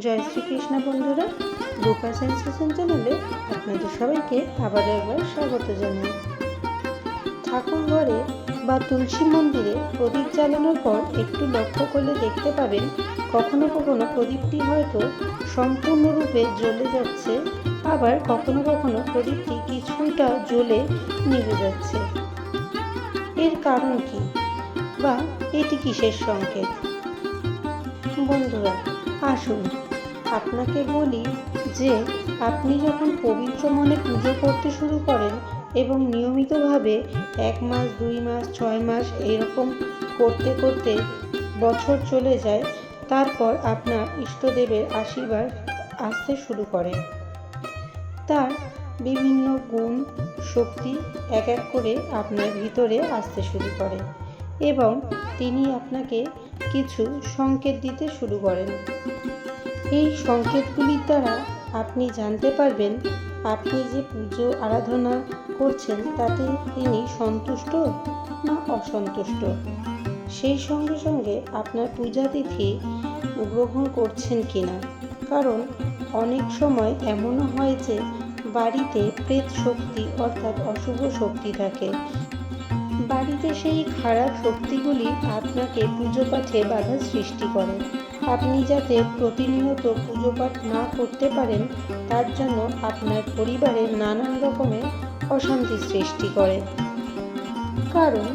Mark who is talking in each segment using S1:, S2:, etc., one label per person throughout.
S1: জয় শ্রীকৃষ্ণ বন্ধুরা রূপা সেন্সেশন চ্যানেলে আপনাদের সবাইকে আবার একবার স্বাগত জানাই। ঠাকুর ঘরে বা তুলসী মন্দিরে প্রদীপ জ্বালানোর পর একটু লক্ষ্য করলে দেখতে পাবেন, কখনো কখনো প্রদীপটি হয়তো সম্পূর্ণরূপে জ্বলে যাচ্ছে, আবার কখনো কখনো প্রদীপটি কিছুটা জ্বলে নিভে যাচ্ছে। এর কারণ কি? বা এটি কিসের সংকেত? বন্ধুরা, আসুন আপনাকে বলি যে, আপনি যখন পবিত্র মনে পুজো করতে শুরু করেন এবং নিয়মিতভাবে এক মাস, দুই মাস, ছয় মাস এরকম করতে করতে বছর চলে যায়, তারপর আপনার ইষ্টদেবের আশীর্বাদ আসতে শুরু করে। তার বিভিন্ন গুণ, শক্তি এক এক করে আপনার ভিতরে আসতে শুরু করে এবং তিনি আপনাকে কিছু সংকেত দিতে শুরু করেন। এই সংকেতগুলির দ্বারা আপনি জানতে পারবেন, আপনি যে পুজো আরাধনা করছেন তাতে তিনি সন্তুষ্ট না অসন্তুষ্ট। সেই সঙ্গে সঙ্গে আপনার পূজাতিথি গ্রহণ করছেন কিনা? কারণ অনেক সময় এমনও হয় যে বাড়িতে প্রেত শক্তি অর্থাৎ অশুভ শক্তি থাকে। বাড়িতে সেই খারাপ শক্তিগুলি আপনাকে পুজো পাঠে বাধা সৃষ্টি করে। আপনি যাতে প্রতিনিয়ত পুজো পাঠ না করতে পারেন, তার জন্য আপনার পরিবারে নানান রকমের অশান্তি সৃষ্টি করে। কারণ,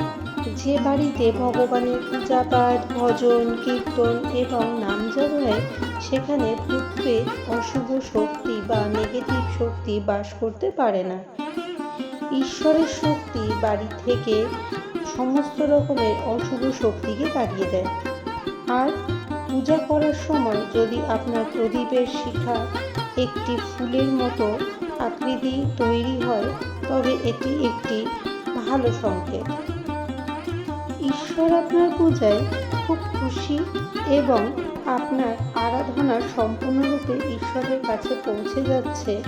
S1: যে বাড়িতে ভগবানের পূজা পাঠ ভজন, কীর্তন এবং নাম হয়, সেখানে ভূতপ্রেত অশুভ শক্তি বা নেগেটিভ শক্তি বাস করতে পারে না। ঈশ্বরের শক্তি বাড়ি থেকে সমস্ত রকমের অশুভ শক্তিকে তাড়িয়ে দেয়। আর পূজা করার সময় যদি আপনার প্রদীপের শিখা একটি ফুলের মতো আকৃতি তৈরি হয়, তবে এটি একটি ভালো সংকেত। ঈশ্বর আপনার পূজায় খুব খুশি এবং আপনার আরাধনা সম্পূর্ণরূপে ঈশ্বরের কাছে পৌঁছে যাচ্ছে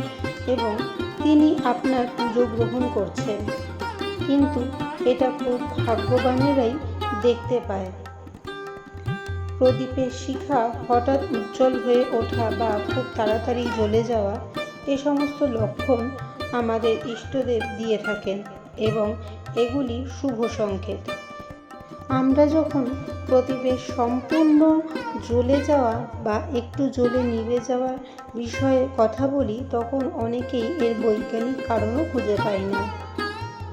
S1: এবং তিনি আপনার পুজো গ্রহণ করছেন। কিন্তু এটা খুব ভাগ্যবানেরাই দেখতে পায়। প্রদীপের শিখা হঠাৎ উজ্জ্বল হয়ে ওঠা বা খুব তাড়াতাড়ি জ্বলে যাওয়া এ সমস্ত লক্ষণ আমাদের ইষ্টদেব দিয়ে থাকেন এবং এগুলি শুভ সংকেত। আমরা যখন প্রদীপের সম্পূর্ণ জ্বলে যাওয়া বা একটু জ্বলে নিভে যাওয়ার বিষয়ে কথা বলি, তখন অনেকেই এর বৈজ্ঞানিক কারণও খুঁজে পায় না।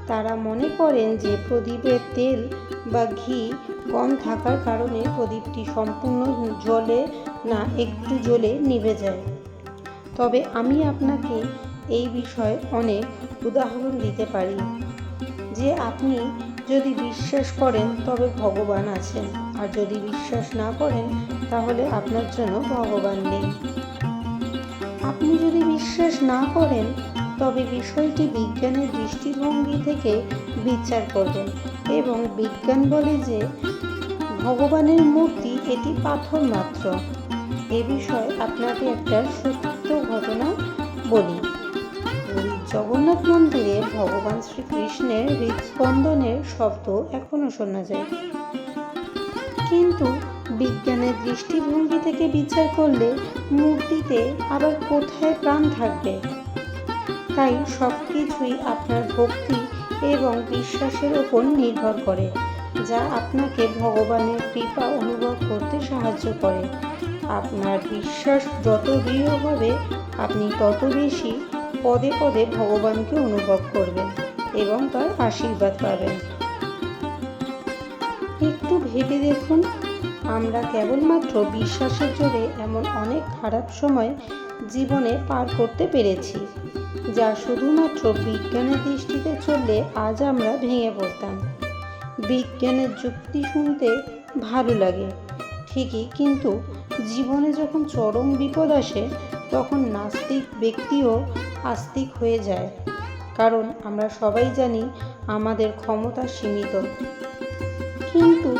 S1: তারা মনে করেন যে প্রদীপের তেল বা ঘি কম থাকার কারণে প্রদীপটি সম্পূর্ণ জ্বলে না, একটু জ্বলে নিভে যায়। তবে আমি আপনাকে এই বিষয়ে অনেক উদাহরণ দিতে পারি। যে আপনি যদি বিশ্বাস করেন তবে ভগবান আছেন। আর যদি বিশ্বাস না করেন, তাহলে আপনার জন্য ভগবান নেই। আপনি যদি বিশ্বাস না করেন, তবে বিষয়টি বিজ্ঞানের দৃষ্টিভঙ্গি থেকে বিচার করবেন এবং বিজ্ঞান বলে যে, ভগবানের মূর্তি এটি পাথর মাত্র। এ বিষয়ে আপনাকে একটা সত্য ঘটনা বলি। জগন্নাথ মন্দিরে ভগবান শ্রীকৃষ্ণের হৃদস্পন্দনের শব্দ এখনও শোনা যায়। কিন্তু বিজ্ঞানের দৃষ্টিভঙ্গি থেকে বিচার করলে মূর্তিতে আবার কোথায় প্রাণ থাকবে? তাই সব কিছুই আপনার ভক্তি এবং বিশ্বাসের ওপর নির্ভর করে, যা আপনাকে ভগবানের কৃপা অনুভব করতে সাহায্য করে। আপনার বিশ্বাস যত দৃঢ় হবে, আপনি তত বেশি পদে পদে ভগবানকে অনুভব করবেন এবং তার আশীর্বাদ পাবেন। ভেবে দেখুন, আমরা কেবলমাত্র বিশ্বাসের জোরে এমন অনেক খারাপ সময় জীবনে পার করতে পেরেছি, যা শুধুমাত্র বিজ্ঞানের দৃষ্টিতে চললে আজ আমরা ভেঙে পড়তাম। বিজ্ঞানের যুক্তি শুনতে ভালো লাগে, ঠিকই, কিন্তু জীবনে যখন চরম বিপদ আসে, তখন নাস্তিক ব্যক্তিও আস্তিক হয়ে যায়, কারণ আমরা সবাই জানি আমাদের ক্ষমতা সীমিত। কিন্তু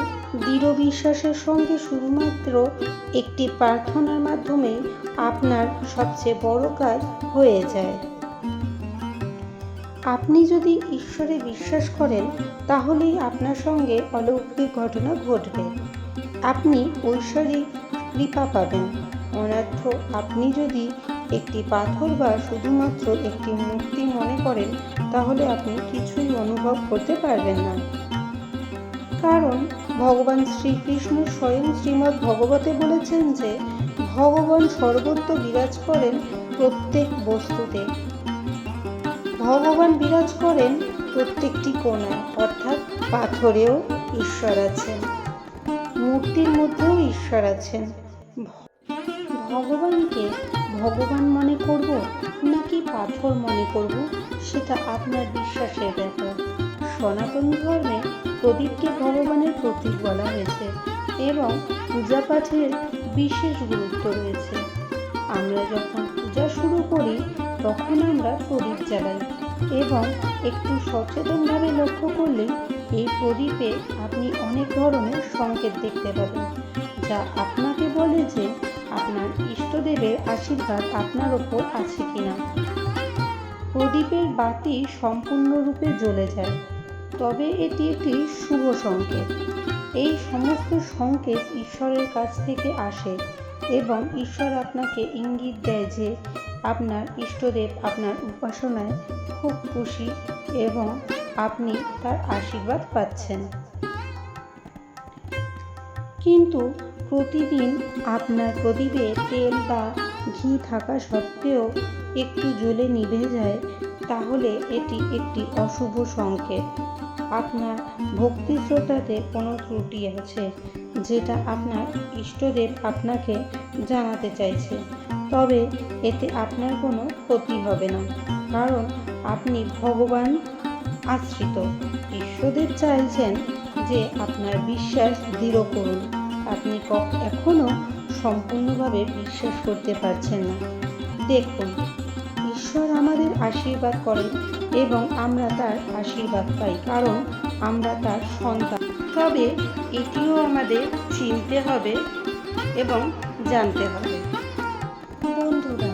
S1: দৃঢ় বিশ্বাসের সঙ্গে শুধুমাত্র একটি প্রার্থনার মাধ্যমে আপনার সবচেয়ে বড় কাজ হয়ে যায়। আপনি যদি ঈশ্বরে বিশ্বাস করেন, তাহলেই আপনার সঙ্গে অলৌকিক ঘটনা ঘটবে। আপনি ঐশ্বরিক কৃপা পাবেন। অনার্থ আপনি যদি একটি পাথর বা শুধুমাত্র একটি মূর্তি মনে করেন, তাহলে আপনি কিছুই অনুভব করতে পারবেন না। কারণ ভগবান শ্রীকৃষ্ণ স্বয়ং শ্রীমদ্ ভগবতে বলেছেন যে, ভগবান সর্বত্র বিরাজ করেন প্রত্যেক বস্তুতে। ভগবান বিরাজ করেন প্রত্যেকটি কোণায়, অর্থাৎ পাথরেও ঈশ্বর আছেন। মূর্তির মধ্যেও ঈশ্বর আছেন। ভগবানকে ভগবান মনে করব নাকি পাথর মনে করব, সেটা আপনার বিশ্বাসের ব্যাপার। সনাতন ধর্মে প্রদীপকে ভগবানের প্রতীক বলা হয়েছে এবং পূজা পাঠের বিশেষ গুরুত্ব রয়েছে। আমরা যখন পূজা শুরু করি, তখন আমরা প্রদীপ জ্বালাই এবং একটু সচেতনভাবে লক্ষ্য করলে এই প্রদীপে আপনি অনেক ধরনের সংকেত দেখতে পাবেন, যা আপনাকে বলে যে আপনার ইষ্টদেবের আশীর্বাদ আপনার ওপর আছে কিনা। প্রদীপের বাতি সম্পূর্ণরূপে জ্বলে যায়। তবে এটি একটি শুভ সংকেত। এই সমস্ত সংকেত ঈশ্বরের কাছ থেকে আসে এবং ঈশ্বর আপনাকে ইঙ্গিত দেয় যে আপনার ইষ্টদেব আপনার উপাসনায় খুব খুশি এবং আপনি তার আশীর্বাদ পাচ্ছেন। কিন্তু প্রতিদিন আপনার প্রদীপে তেল বা ঘি থাকা সত্ত্বেও একটু জ্বলে নিভে যায়, তাহলে এটি একটি অশুভ সংকেত। আপনার ভক্তি শ্রদ্ধাতে কোনো ত্রুটি আছে যেটা আপনার ইষ্টদেব আপনাকে জানাতে চাইছে, তবে এতে আপনার কোনো ক্ষতি হবে না। কারণ আপনি ভগবান আশ্রিত। ঈশ্বরদেব চাইছেন যে আপনার বিশ্বাস দৃঢ় করুন। আপনি এখনও সম্পূর্ণভাবে বিশ্বাস করতে পারছেন না। দেখুন, ঈশ্বর আমাদের আশীর্বাদ করেন। এবং আমরা তার আশীর্বাদ পাই, কারণ আমরা তার সন্তান। তবে এটিও আমাদের চিনতে হবে এবং জানতে হবে। বন্ধুরা,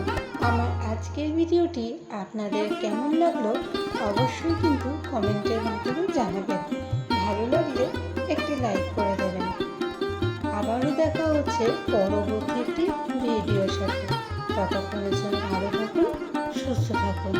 S1: আমার আজকের ভিডিওটি আপনাদের কেমন লাগল অবশ্যই কিন্তু কমেন্টের মাধ্যমে জানাবেন। ভালো লাগলে একটি লাইক করে দেবেন। আবারও দেখা হচ্ছে পরবর্তী একটি ভিডিওর সাথে। ততক্ষণের জন্য ভালো থাকুন, সুস্থ থাকুন।